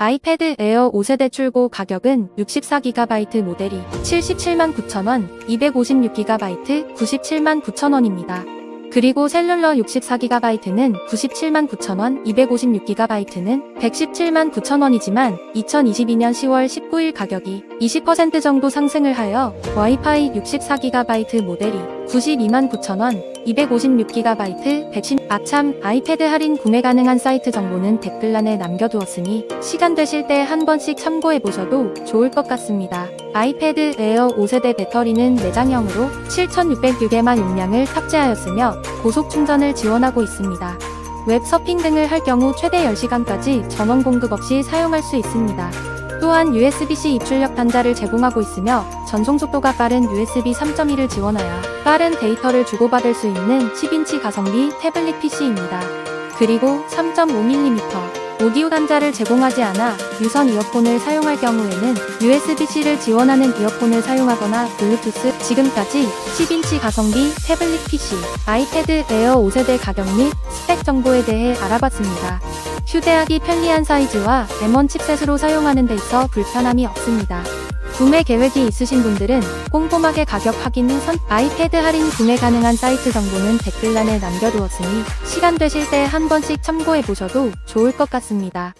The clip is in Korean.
아이패드 에어 5세대 출고 가격은 64GB 모델이 77만 9천원, 256GB 97만 9천원입니다. 그리고 셀룰러 64GB는 97만 9천원, 256GB는 117만 9천원이지만 2022년 10월 19일 가격이 20% 정도 상승을 하여 와이파이 64GB 모델이 92만 9천원, 256GB 110 아참 아이패드 할인 구매 가능한 사이트 정보는 댓글란에 남겨두었으니 시간 되실 때 한 번씩 참고해 보셔도 좋을 것 같습니다. 아이패드 에어 5세대 배터리는 내장형으로 7606에만 용량을 탑재하였으며 고속 충전을 지원하고 있습니다. 웹 서핑 등을 할 경우 최대 10시간까지 전원 공급 없이 사용할 수 있습니다. 또한 USB-C 입출력 단자를 제공하고 있으며 전송 속도가 빠른 USB 3.1을 지원하여 빠른 데이터를 주고받을 수 있는 10인치 가성비 태블릿 PC입니다. 그리고 3.5mm 오디오 단자를 제공하지 않아 유선 이어폰을 사용할 경우에는 USB-C를 지원하는 이어폰을 사용하거나 블루투스 지금까지 10인치 가성비 태블릿 PC 아이패드 에어 5세대 가격 및 스펙 정보에 대해 알아봤습니다. 휴대하기 편리한 사이즈와 M1 칩셋으로 사용하는 데 있어 불편함이 없습니다. 구매 계획이 있으신 분들은 꼼꼼하게 가격 확인 후 선, 아이패드 할인 구매 가능한 사이트 정보는 댓글란에 남겨두었으니 시간 되실 때 한 번씩 참고해 보셔도 좋을 것 같습니다.